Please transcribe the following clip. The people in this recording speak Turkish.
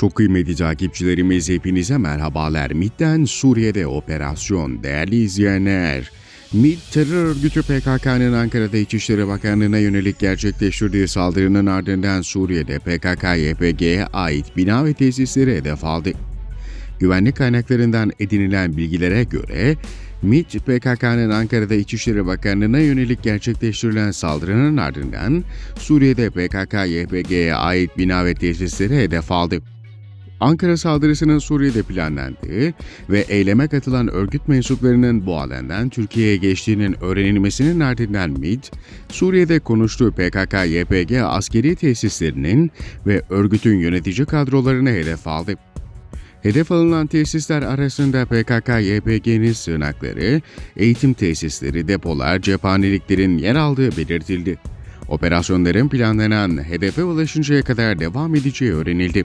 Çok kıymetli takipçilerimiz hepinize merhabalar. MİT'ten Suriye'de operasyon değerli izleyenler. MİT terör örgütü PKK'nın Ankara'da İçişleri Bakanlığı'na yönelik gerçekleştirdiği saldırının ardından Suriye'de PKK-YPG'ye ait bina ve tesisleri hedef aldı. Güvenlik kaynaklarından edinilen bilgilere göre MİT, PKK'nın Ankara'da İçişleri Bakanlığı'na yönelik gerçekleştirilen saldırının ardından Suriye'de PKK-YPG'ye ait bina ve tesisleri hedef aldı. Ankara saldırısının Suriye'de planlandığı ve eyleme katılan örgüt mensuplarının bu alandan Türkiye'ye geçtiğinin öğrenilmesinin ardından MİT, Suriye'de konuştuğu PKK-YPG askeri tesislerinin ve örgütün yönetici kadrolarını hedef aldı. Hedef alınan tesisler arasında PKK-YPG'nin sığınakları, eğitim tesisleri, depolar, cephaneliklerin yer aldığı belirtildi. Operasyonların planlanan hedefe ulaşıncaya kadar devam edeceği öğrenildi.